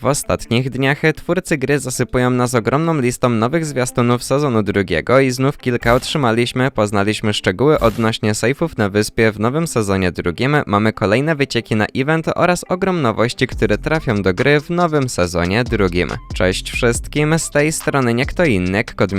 W ostatnich dniach twórcy gry zasypują nas ogromną listą nowych zwiastunów sezonu drugiego i znów kilka otrzymaliśmy, poznaliśmy szczegóły odnośnie sejfów na wyspie w nowym sezonie drugim, mamy kolejne wycieki na event oraz ogrom nowości, które trafią do gry w nowym sezonie drugim. Cześć wszystkim, z tej strony nie kto inny, Kod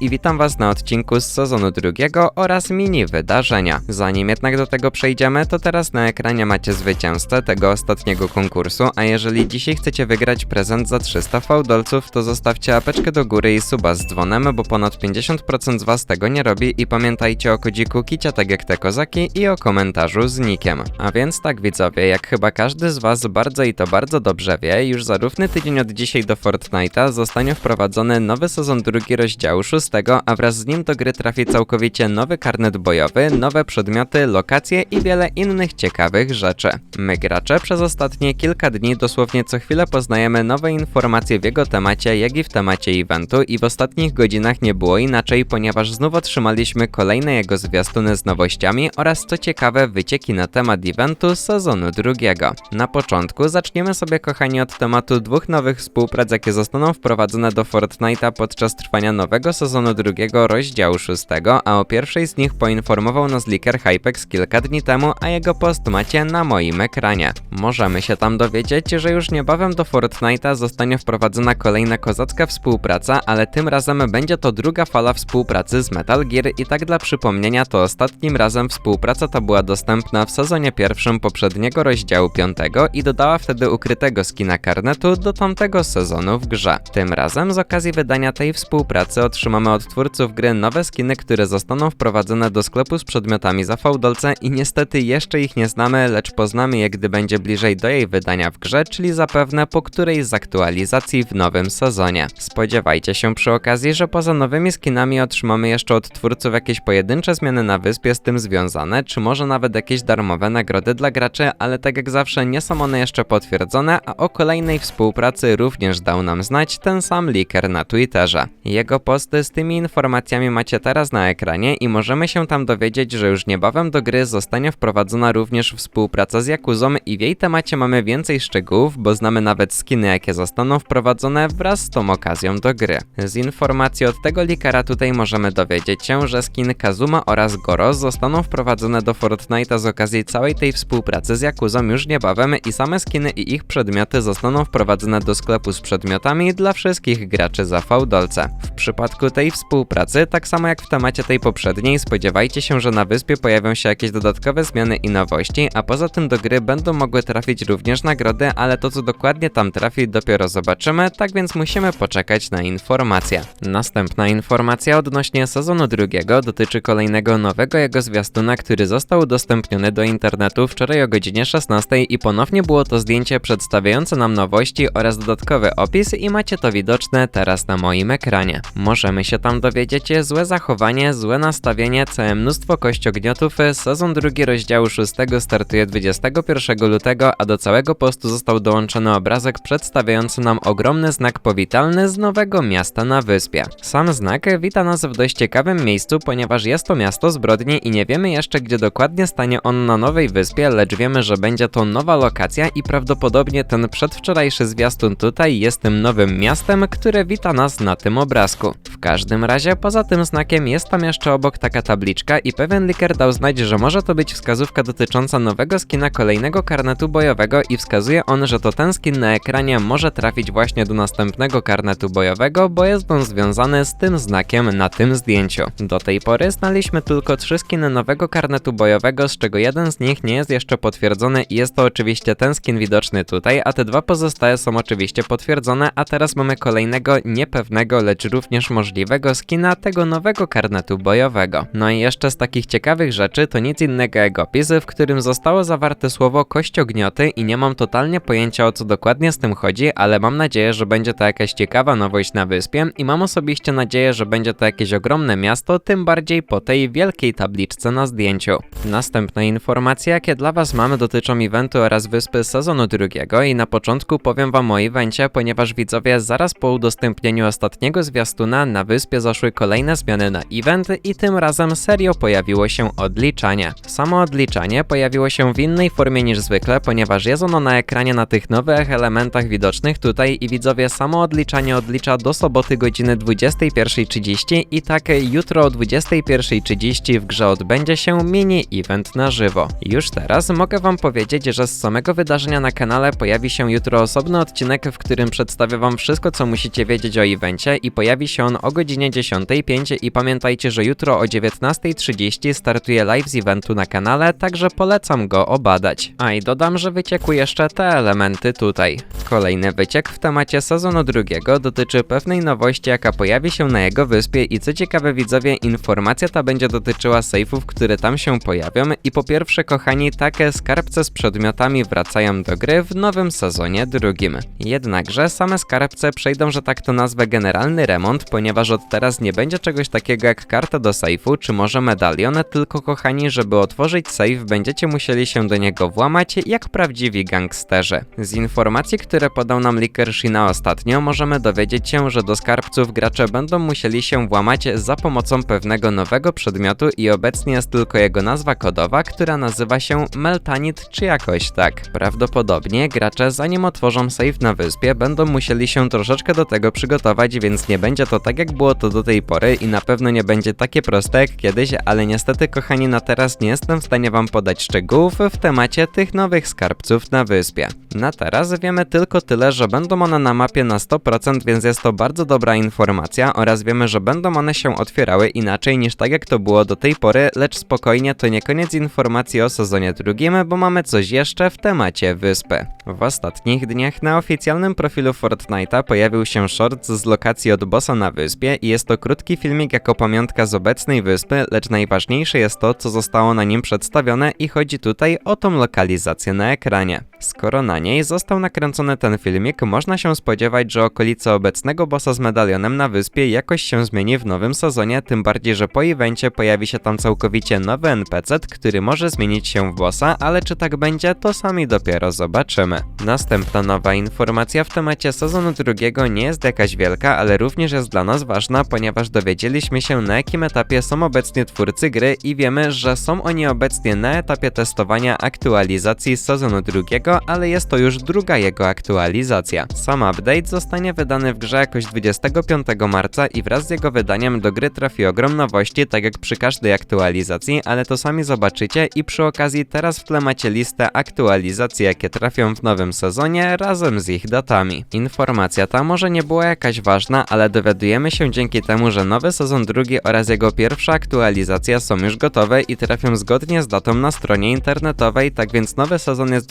i witam was na odcinku z sezonu drugiego oraz mini wydarzenia. Zanim jednak do tego przejdziemy, to teraz na ekranie macie zwycięzcę tego ostatniego konkursu, a jeżeli dzisiaj chcecie wygrać prezent za 300 fałdolców, to zostawcie apeczkę do góry i suba z dzwonem, bo ponad 50% z was tego nie robi i pamiętajcie o kodziku kicia tak jak te kozaki i o komentarzu z nikiem. A więc tak widzowie, jak chyba każdy z was bardzo i to bardzo dobrze wie, już za równy tydzień od dzisiaj do Fortnite'a zostanie wprowadzony nowy sezon drugi rozdziału 6, a wraz z nim do gry trafi całkowicie nowy karnet bojowy, nowe przedmioty, lokacje i wiele innych ciekawych rzeczy. My gracze przez ostatnie kilka dni dosłownie co chwilę poznajemy nowe informacje w jego temacie, jak i w temacie eventu i w ostatnich godzinach nie było inaczej, ponieważ znów otrzymaliśmy kolejne jego zwiastuny z nowościami oraz co ciekawe wycieki na temat eventu sezonu drugiego. Na początku zaczniemy sobie kochani od tematu dwóch nowych współprac, jakie zostaną wprowadzone do Fortnite'a podczas trwania nowego sezonu drugiego rozdziału szóstego, a o pierwszej z nich poinformował nas liker Hypex kilka dni temu, a jego post macie na moim ekranie. Możemy się tam dowiedzieć, że już niebawem do Fortnite'a zostanie wprowadzona kolejna kozacka współpraca, ale tym razem będzie to druga fala współpracy z Metal Gear i tak dla przypomnienia to ostatnim razem współpraca ta była dostępna w sezonie pierwszym poprzedniego rozdziału piątego i dodała wtedy ukrytego skina karnetu do tamtego sezonu w grze. Tym razem z okazji wydania tej współpracy otrzymamy od twórców gry nowe skiny, które zostaną wprowadzone do sklepu z przedmiotami za fałdolce i niestety jeszcze ich nie znamy, lecz poznamy je gdy będzie bliżej do jej wydania w grze, czyli zapewne po którejś z aktualizacji w nowym sezonie. Spodziewajcie się przy okazji, że poza nowymi skinami otrzymamy jeszcze od twórców jakieś pojedyncze zmiany na wyspie z tym związane, czy może nawet jakieś darmowe nagrody dla graczy, ale tak jak zawsze nie są one jeszcze potwierdzone, a o kolejnej współpracy również dał nam znać ten sam leaker na Twitterze. Jego posty z tymi informacjami macie teraz na ekranie i możemy się tam dowiedzieć, że już niebawem do gry zostanie wprowadzona również współpraca z Jakuzą i w jej temacie mamy więcej szczegółów, bo znamy nawet skiny, jakie zostaną wprowadzone wraz z tą okazją do gry. Z informacji od tego likera tutaj możemy dowiedzieć się, że skin Kazuma oraz Goro zostaną wprowadzone do Fortnite'a z okazji całej tej współpracy z Jakuzą już niebawem i same skiny i ich przedmioty zostaną wprowadzone do sklepu z przedmiotami dla wszystkich graczy za fałdolce. Przypadku tej współpracy, tak samo jak w temacie tej poprzedniej, spodziewajcie się, że na wyspie pojawią się jakieś dodatkowe zmiany i nowości, a poza tym do gry będą mogły trafić również nagrody, ale to co dokładnie tam trafi dopiero zobaczymy, tak więc musimy poczekać na informacje. Następna informacja odnośnie sezonu drugiego dotyczy kolejnego nowego jego zwiastuna, który został udostępniony do internetu wczoraj o godzinie 16 i ponownie było to zdjęcie przedstawiające nam nowości oraz dodatkowy opis i macie to widoczne teraz na moim ekranie. Możemy się tam dowiedzieć złe zachowanie, złe nastawienie, całe mnóstwo kościogniotów. Sezon drugi rozdziału 6 startuje 21 lutego, a do całego postu został dołączony obrazek przedstawiający nam ogromny znak powitalny z nowego miasta na wyspie. Sam znak wita nas w dość ciekawym miejscu, ponieważ jest to miasto zbrodni i nie wiemy jeszcze gdzie dokładnie stanie on na nowej wyspie, lecz wiemy, że będzie to nowa lokacja i prawdopodobnie ten przedwczorajszy zwiastun tutaj jest tym nowym miastem, które wita nas na tym obrazku. W każdym razie poza tym znakiem jest tam jeszcze obok taka tabliczka i pewien liker dał znać, że może to być wskazówka dotycząca nowego skina kolejnego karnetu bojowego i wskazuje on, że to ten skin na ekranie może trafić właśnie do następnego karnetu bojowego, bo jest on związany z tym znakiem na tym zdjęciu. Do tej pory znaliśmy tylko trzy skiny nowego karnetu bojowego, z czego jeden z nich nie jest jeszcze potwierdzony i jest to oczywiście ten skin widoczny tutaj, a te dwa pozostałe są oczywiście potwierdzone, a teraz mamy kolejnego niepewnego, lecz również możliwego skina tego nowego karnetu bojowego. No i jeszcze z takich ciekawych rzeczy to nic innego jak opis, w którym zostało zawarte słowo kościognioty i nie mam totalnie pojęcia o co dokładnie z tym chodzi, ale mam nadzieję, że będzie to jakaś ciekawa nowość na wyspie i mam osobiście nadzieję, że będzie to jakieś ogromne miasto, tym bardziej po tej wielkiej tabliczce na zdjęciu. Następne informacje, jakie dla Was mamy dotyczą eventu oraz wyspy sezonu drugiego i na początku powiem Wam o evencie, ponieważ widzowie zaraz po udostępnieniu ostatniego zwiastuna na wyspie zaszły kolejne zmiany na event i tym razem serio pojawiło się odliczanie. Samo odliczanie pojawiło się w innej formie niż zwykle, ponieważ jest ono na ekranie na tych nowych elementach widocznych tutaj i widzowie samo odliczanie odlicza do soboty godziny 21.30 i tak jutro o 21.30 w grze odbędzie się mini-event na żywo. Już teraz mogę wam powiedzieć, że z samego wydarzenia na kanale pojawi się jutro osobny odcinek, w którym przedstawię wam wszystko, co musicie wiedzieć o evencie i pojawi się on o godzinie 10.05 i pamiętajcie, że jutro o 19.30 startuje live z eventu na kanale, także polecam go obadać. A i dodam, że wyciekły jeszcze te elementy tutaj. Kolejny wyciek w temacie sezonu drugiego dotyczy pewnej nowości, jaka pojawi się na jego wyspie i co ciekawe widzowie, informacja ta będzie dotyczyła sejfów, które tam się pojawią i po pierwsze kochani, takie skarbce z przedmiotami wracają do gry w nowym sezonie drugim. Jednakże same skarbce przejdą, że tak to nazwę, generalny remont, ponieważ od teraz nie będzie czegoś takiego jak karta do sejfu, czy może medalion, tylko kochani, żeby otworzyć sejf będziecie musieli się do niego włamać jak prawdziwi gangsterzy. Z informacji, które podał nam Licker Shina ostatnio, możemy dowiedzieć się, że do skarbców gracze będą musieli się włamać za pomocą pewnego nowego przedmiotu i obecnie jest tylko jego nazwa kodowa, która nazywa się Meltanit czy jakoś tak. Prawdopodobnie gracze zanim otworzą safe na wyspie będą musieli się troszeczkę do tego przygotować, więc nie będzie to tak jak było to do tej pory i na pewno nie będzie takie proste jak kiedyś, ale niestety kochani na teraz nie jestem w stanie wam podać szczegółów w temacie tych nowych skarbców na wyspie. Na teraz wiemy tylko tyle, że będą one na mapie na 100%, więc jest to bardzo dobra informacja oraz wiemy, że będą one się otwierały inaczej niż tak jak to było do tej pory, lecz spokojnie to nie koniec informacji o sezonie drugim, bo mamy coś jeszcze w temacie wyspy. W ostatnich dniach na oficjalnym profilu Fortnite'a pojawił się short z lokacji od bossa na wyspie i jest to krótki filmik jako pamiątka z obecnej wyspy, lecz najważniejsze jest to, co zostało na nim przedstawione i chodzi tutaj o tą lokalizację na ekranie. Skoro na niej został nakręcony ten filmik, można się spodziewać, że okolice obecnego bossa z medalionem na wyspie jakoś się zmieni w nowym sezonie, tym bardziej, że po evencie pojawi się tam całkowicie nowy NPC, który może zmienić się w bossa, ale czy tak będzie, to sami dopiero zobaczymy. Następna nowa informacja w temacie sezonu drugiego nie jest jakaś wielka, ale również jest dla nas ważna, ponieważ dowiedzieliśmy się na jakim etapie są obecnie twórcy gry i wiemy, że są oni obecnie na etapie testowania aktualizacji sezonu drugiego, ale jest to już druga jego aktualizacja. Sam update zostanie wydany w grze jakoś 25 marca i wraz z jego wydaniem do gry trafi ogrom nowości, tak jak przy każdej aktualizacji, ale to sami zobaczycie i przy okazji teraz w tle macie listę aktualizacji, jakie trafią w nowym sezonie razem z ich datami. Informacja ta może nie była jakaś ważna, ale dowiadujemy się dzięki temu, że nowy sezon drugi oraz jego pierwsza aktualizacja są już gotowe i trafią zgodnie z datą na stronie internetowej, tak więc nowy sezon jest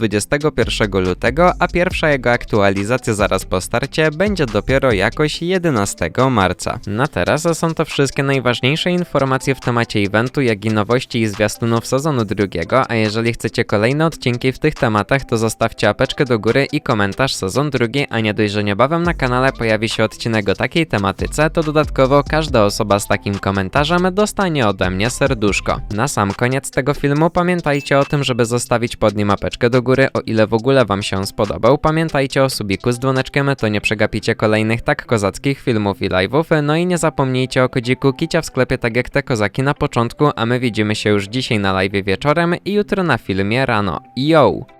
21 lutego, a pierwsza jego aktualizacja zaraz po starcie będzie dopiero jakoś 11 marca. Na teraz są to wszystkie najważniejsze informacje w temacie eventu, jak i nowości i zwiastunów sezonu drugiego, a jeżeli chcecie kolejne odcinki w tych tematach, to zostawcie apeczkę do góry i komentarz sezon drugi, a nie dość, że niebawem na kanale pojawi się odcinek o takiej tematyce, to dodatkowo każda osoba z takim komentarzem dostanie ode mnie serduszko. Na sam koniec tego filmu pamiętajcie o tym, żeby zostawić pod nim apeczkę do góry, o ile w ogóle wam się spodobał. Pamiętajcie o subiku z dzwoneczkiem, to nie przegapicie kolejnych tak kozackich filmów i live'ów, no i nie zapomnijcie o kodziku kicia w sklepie tak jak te kozaki na początku, a my widzimy się już dzisiaj na live wieczorem i jutro na filmie rano. Yo!